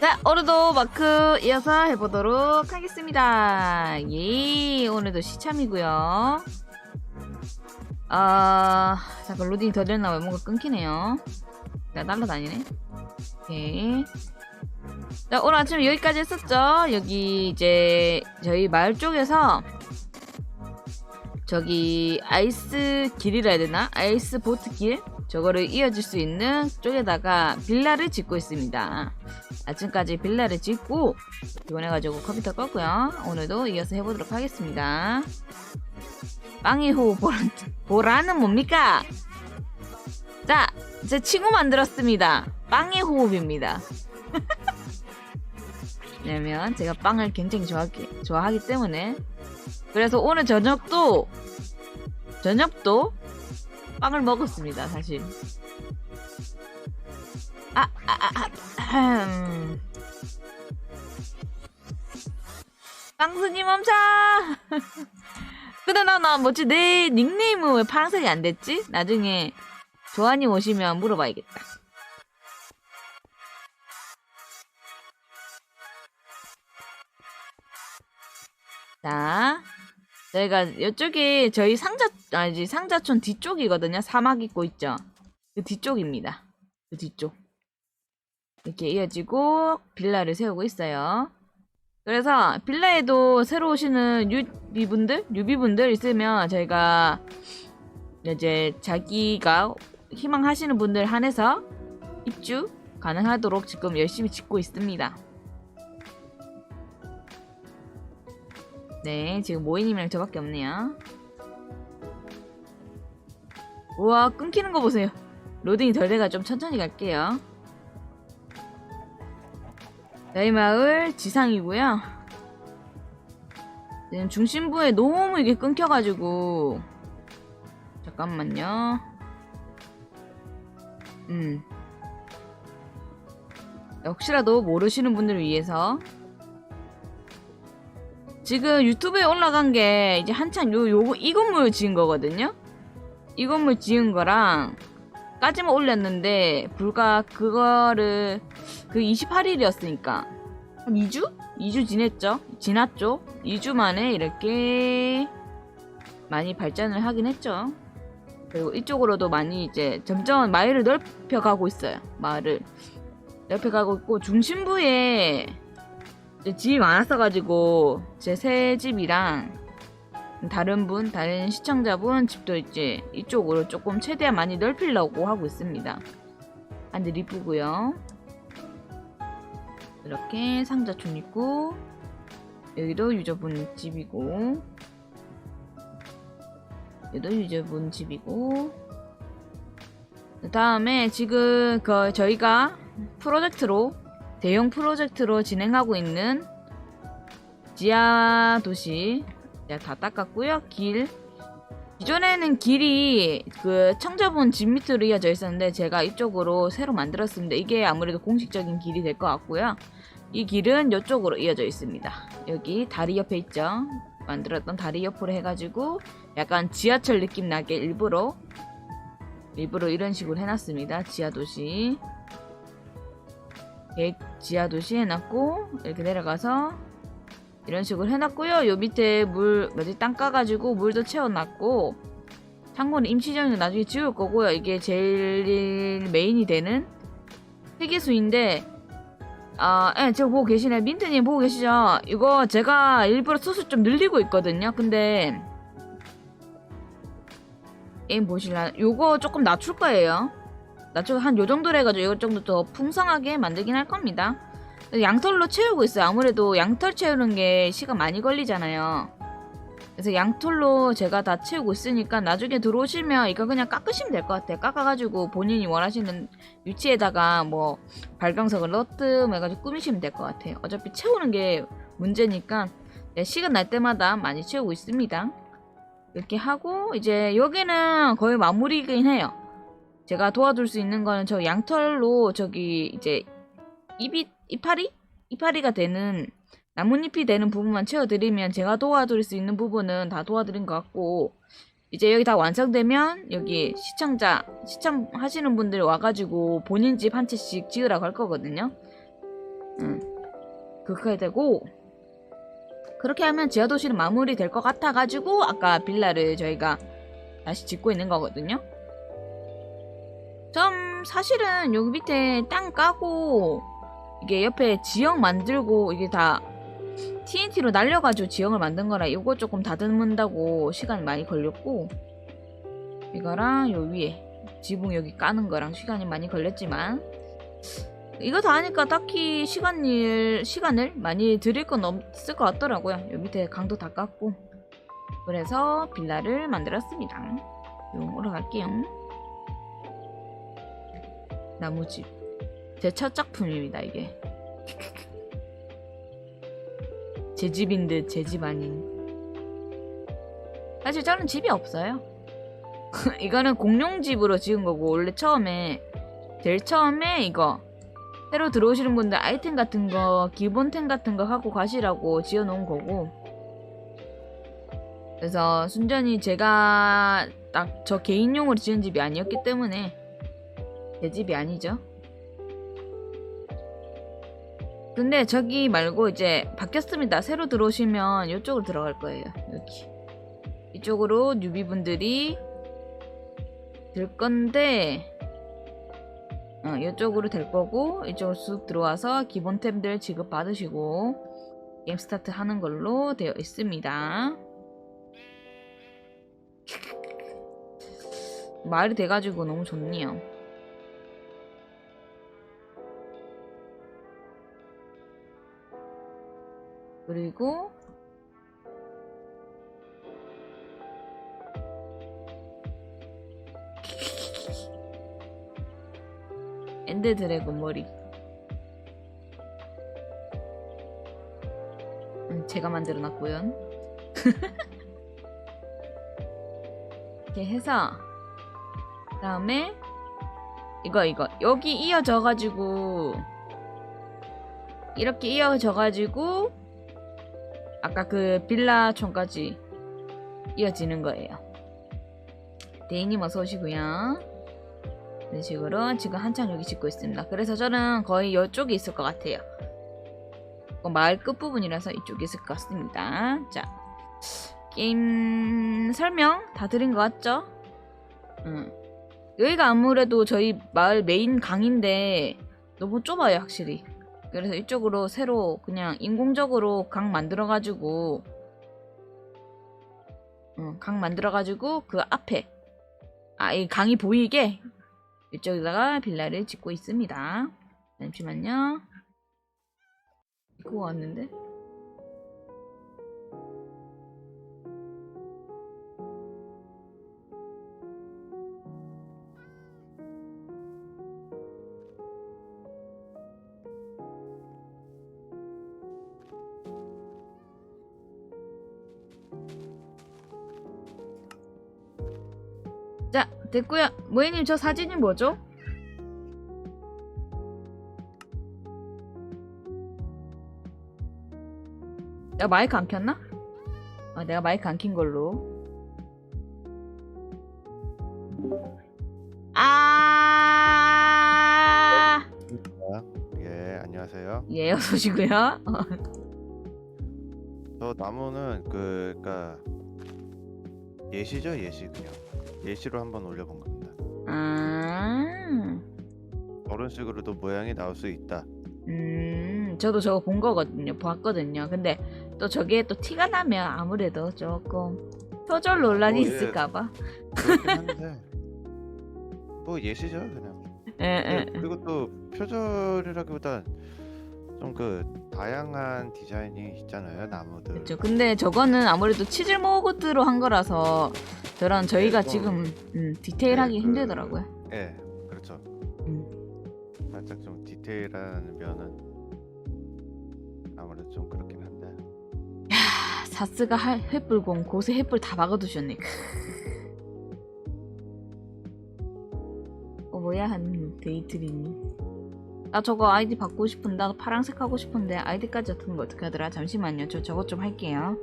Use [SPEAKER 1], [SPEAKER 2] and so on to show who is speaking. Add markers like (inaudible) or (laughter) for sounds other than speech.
[SPEAKER 1] 자, 오늘도 마크 이어서 해보도록 하겠습니다. 예, 오늘도 시참이고요. 아, 잠깐 로딩 더 됐나 왜 뭔가 끊기네요. 자, 날라다니네. 오케이. 자, 오늘 아침 여기까지 했었죠. 여기 이제 저희 마을 쪽에서 저기 아이스 길이라 해야 되나? 아이스 보트 길? 저거를 이어질 수 있는 쪽에다가 빌라를 짓고 있습니다. 아침까지 빌라를 짓고 피곤해가지고 컴퓨터 껐고요. 오늘도 이어서 해보도록 하겠습니다. 빵의 호흡 보란, 보라 는 뭡니까? 자, 제 친구 만들었습니다. 빵의 호흡입니다. (laughs) 왜냐면 제가 빵을 굉장히 좋아하기, 좋아하기 때문에 그래서 오늘 저녁도 저녁도 빵을 먹었습니다 사실 아, 아, 아, 아, 음. 빵순이 멈춰 근데 나, 나 뭐지 내 닉네임은 왜 파란색이 안 됐지? 나중에 조아님 오시면 물어봐야겠다 자, 저희가 이쪽이 저희 상자 아니지 상자촌 뒤쪽이거든요. 사막 있고 있죠. 그 뒤쪽입니다. 그 뒤쪽. 이렇게 이어지고 빌라를 세우고 있어요. 그래서 빌라에도 새로 오시는 유비분들, 유비분들 있으면 저희가 이제 자기가 희망하시는 분들 한해서 입주 가능하도록 지금 열심히 짓고 있습니다. 네, 지금 모이님이랑 저밖에 없네요. 우와, 끊기는 거 보세요. 로딩이 덜 돼가 좀 천천히 갈게요. 저희 마을 지상이고요. 지금 중심부에 너무 이게 끊겨가지고 잠깐만요. 음. 혹시라도 모르시는 분들을 위해서 지금 유튜브에 올라간 게 이제 한참 요, 요, 이 건물 지은 거거든요? 이 건물 지은 거랑 까지만 올렸는데 불과 그거를 그 28일이었으니까 한 2주? 2주 지냈죠? 지났죠? 2주 만에 이렇게 많이 발전을 하긴 했죠. 그리고 이쪽으로도 많이 이제 점점 마을을 넓혀가고 있어요. 마을을 넓혀가고 있고 중심부에 집이 많았어가지고 제 새 집이랑 다른 분, 다른 시청자분 집도 이제 이쪽으로 조금 최대한 많이 넓히려고 하고 있습니다. 안들 이쁘고요. 이렇게 상자촌 있고 여기도 유저분 집이고 여기도 유저분 집이고 그 다음에 지금 그 저희가 프로젝트로 대형 프로젝트로 진행하고 있는 지하 도시 이제 다 닦았고요. 길 기존에는 길이 그 청자분 집 밑으로 이어져 있었는데 제가 이쪽으로 새로 만들었습니다. 이게 아무래도 공식적인 길이 될 것 같고요. 이 길은 이쪽으로 이어져 있습니다. 여기 다리 옆에 있죠. 만들었던 다리 옆으로 해가지고 약간 지하철 느낌 나게 일부러 일부러 이런 식으로 해놨습니다. 지하 도시. 계획 지하 도시 해놨고 이렇게 내려가서 이런 식으로 해놨고요. 요 밑에 물 뭐지 땅 까가지고 물도 채워놨고 창고는 임시정이 나중에 지울 거고요. 이게 제일 메인이 되는 세계수인데 아, 예, 제가 보고 계시네. 민트님 보고 계시죠? 이거 제가 일부러 수술 좀 늘리고 있거든요. 근데 게임 보실라 요거 조금 낮출 거예요. 낮추고 한 요 정도로 해가지고 이거 정도 더 풍성하게 만들긴 할 겁니다. 양털로 채우고 있어요. 아무래도 양털 채우는 게 시간 많이 걸리잖아요. 그래서 양털로 제가 다 채우고 있으니까 나중에 들어오시면 이거 그냥 깎으시면 될 것 같아요. 깎아가지고 본인이 원하시는 위치에다가 뭐 발광석을 넣든 해가지고 꾸미시면 될 것 같아요. 어차피 채우는 게 문제니까 네, 시간 날 때마다 많이 채우고 있습니다. 이렇게 하고 이제 여기는 거의 마무리긴 해요. 제가 도와줄 수 있는 거는 저 양털로 저기 이제 입이 이파리 이파리가 되는 나뭇잎이 되는 부분만 채워드리면 제가 도와드릴 수 있는 부분은 다 도와드린 것 같고 이제 여기 다 완성되면 여기 시청자 시청하시는 분들 와가지고 본인 집 한 채씩 지으라고 할 거거든요. 응. 그렇게 되고 그렇게 하면 지하 도시는 마무리 될 것 같아 가지고 아까 빌라를 저희가 다시 짓고 있는 거거든요. 좀 사실은 여기 밑에 땅 까고 이게 옆에 지형 만들고 이게 다 TNT로 날려가지고 지형을 만든 거라 이거 조금 다듬는다고 시간이 많이 걸렸고 이거랑 요 위에 지붕 여기 까는 거랑 시간이 많이 걸렸지만 이거 다 하니까 딱히 시간 일 시간을 많이 들일 건 없을 것 같더라고요. 요 밑에 강도 다 깎고 그래서 빌라를 만들었습니다. 용으로 갈게요. 나무집 제 첫 작품입니다 이게. 제 집인 듯 제 집 아닌. 사실 저는 집이 없어요. (laughs) 이거는 공룡집으로 지은 거고 원래 처음에 제일 처음에 이거 새로 들어오시는 분들 아이템 같은 거 기본템 같은 거 하고 가시라고 지어놓은 거고 그래서 순전히 제가 딱 저 개인용으로 지은 집이 아니었기 때문에 제 집이 아니죠. 근데 저기 말고 이제 바뀌었습니다. 새로 들어오시면 이쪽으로 들어갈 거예요. 여기 이쪽으로 뉴비분들이 될 건데 어, 이쪽으로 될 거고 이쪽으로 쑥 들어와서 기본템들 지급 받으시고 게임 스타트 하는 걸로 되어 있습니다. 말이 돼가지고 너무 좋네요. 그리고 엔드 드래곤 머리. 음, 제가 만들어 놨고요. (laughs) 이렇게 해서 그 다음에 이거 이거 여기 이어져 가지고 이렇게 이어져 가지고 아까 그 빌라촌까지 이어지는 거예요. 대인님 어서 오시고요. 이런 식으로 지금 한참 여기 짓고 있습니다. 그래서 저는 거의 이쪽에 있을 것 같아요. 어, 마을 끝부분이라서 이쪽에 있을 것 같습니다. 자, 게임 설명 다 드린 것 같죠? 응. 여기가 아무래도 저희 마을 메인 강인데 너무 좁아요, 확실히. 그래서 이쪽으로 새로 그냥 인공적으로 강 만들어가지고 응, 강 만들어가지고 그 앞에 아, 이 강이 보이게 이쪽에다가 빌라를 짓고 있습니다. 잠시만요. 그거 왔는데? 됐고요. 모이님 저 사진이 뭐죠? 내가 마이크 안 켰나? 아, 내가 마이크 안 킨 걸로. 아,
[SPEAKER 2] 예, 안녕하세요.
[SPEAKER 1] 예, 어서 오시고요. 어,
[SPEAKER 2] 저 나무는 그, 그니까 예시죠, 예시 그냥 예시로 한번 올려본 겁니다.
[SPEAKER 1] 아,
[SPEAKER 2] 그런 식으로도 모양이 나올 수 있다.
[SPEAKER 1] 음, 저도 저거 본 거거든요. 봤거든요. 근데 또 저게 또 티가 나면 아무래도 조금 표절 논란이
[SPEAKER 2] 어, 예.
[SPEAKER 1] 있을까봐.
[SPEAKER 2] 그렇긴 (laughs) 한데 뭐 예시죠, 그냥.
[SPEAKER 1] 예, 예.
[SPEAKER 2] 네, 그리고 또 표절이라기보단 좀 그 다양한 디자인이 있잖아요, 나무들.
[SPEAKER 1] 그렇죠. 근데 저거는 아무래도 치질 모드로 한 거라서 저런 저희가
[SPEAKER 2] 좀-
[SPEAKER 1] 지금 음, 디테일하기
[SPEAKER 2] 네, 그-
[SPEAKER 1] 힘들더라고요.
[SPEAKER 2] 예, 그렇죠.
[SPEAKER 1] 음.
[SPEAKER 2] 살짝 좀 디테일한 면은 아무래도 좀 그렇긴 한데.
[SPEAKER 1] 아, 사스가 할- 횃불공 곳에 횃불 다 박아두셨네. 크. (laughs) 어 뭐야 한 데이트리니. 나 저거 아이디 바꾸고 싶은데 나도 파란색 하고 싶은데 아이디까지 같은 거 어떻게 하더라? 잠시만요. 저 저것 좀 할게요.